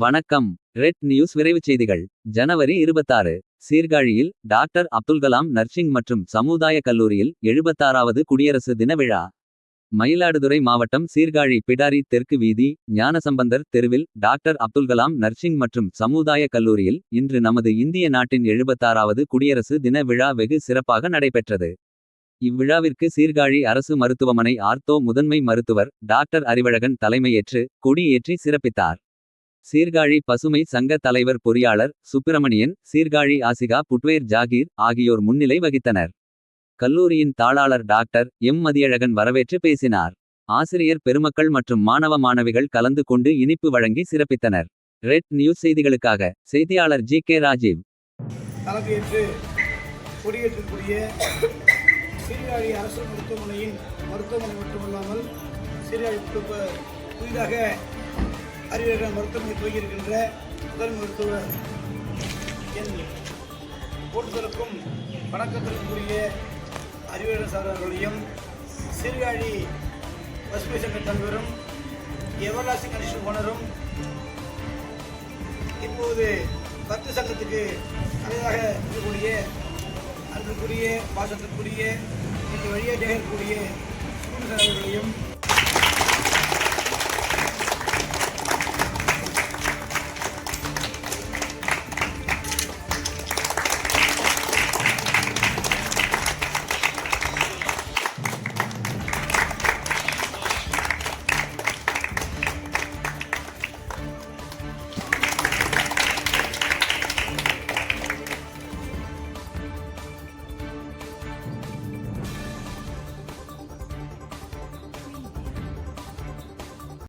வணக்கம். Red news விரைவுச் செய்திகள். ஜனவரி இருபத்தாறு. சீர்காழியில் டாக்டர் அப்துல்கலாம் நர்சிங் மற்றும் சமுதாய கல்லூரியில் எழுபத்தாறாவது குடியரசு தின விழா. மயிலாடுதுறை மாவட்டம் சீர்காழி பிடாரி தெற்கு வீதி ஞானசம்பந்தர் தெருவில் டாக்டர் அப்துல்கலாம் நர்சிங் மற்றும் சமுதாய கல்லூரியில் இன்று நமது இந்திய நாட்டின் எழுபத்தாறாவது குடியரசு தின விழா வெகு சிறப்பாக நடைபெற்றது. இவ்விழாவிற்கு சீர்காழி அரசு மருத்துவமனை ஆர்த்தோ முதன்மை மருத்துவர் டாக்டர் அறிவழகன் தலைமையேற்று கொடியேற்றி சிறப்பித்தார். சீர்காழி பசுமை சங்க தலைவர் பொறியாளர் சுப்பிரமணியன் சீர்காழி ஆசிகா புட்வேர் ஜாகீர் ஆகியோர் முன்னிலை வகித்தனர். கல்லூரியின் தாளாளர் டாக்டர் எம். மதியழகன் வரவேற்று பேசினார். ஆசிரியர் பெருமக்கள் மற்றும் மாணவ மாணவிகள் கலந்து கொண்டு இனிப்பு வழங்கி சிறப்பித்தனர். ரெட் நியூஸ் செய்திகளுக்காக செய்தியாளர் ஜி. கே. ராஜீவ். தலைமையேற்று கொடியேற்றக்கூடிய சீர்காழி அரசு மருத்துவமனையின் மருத்துவமனை மட்டுமல்லாமல் சீர்காழி புதிதாக அறிவியல் மருத்துவமனை துவங்கியிருக்கின்ற முதல் மருத்துவர் என் கூடுதலுக்கும் வணக்கத்திற்குரிய அறிவியல் சார்ந்தவர்களையும் சீர்காழி பசுமை சங்க தலைவரும் எவர்லாஸ்டிங் கண்டிஷன் ஓனரும் இப்போது பத்து சங்கத்துக்கு தலைவராக இருக்கக்கூடிய அன்றுக்குரிய பாசத்திற்குரிய இந்த வழியாக இருக்கக்கூடிய அவர்களையும்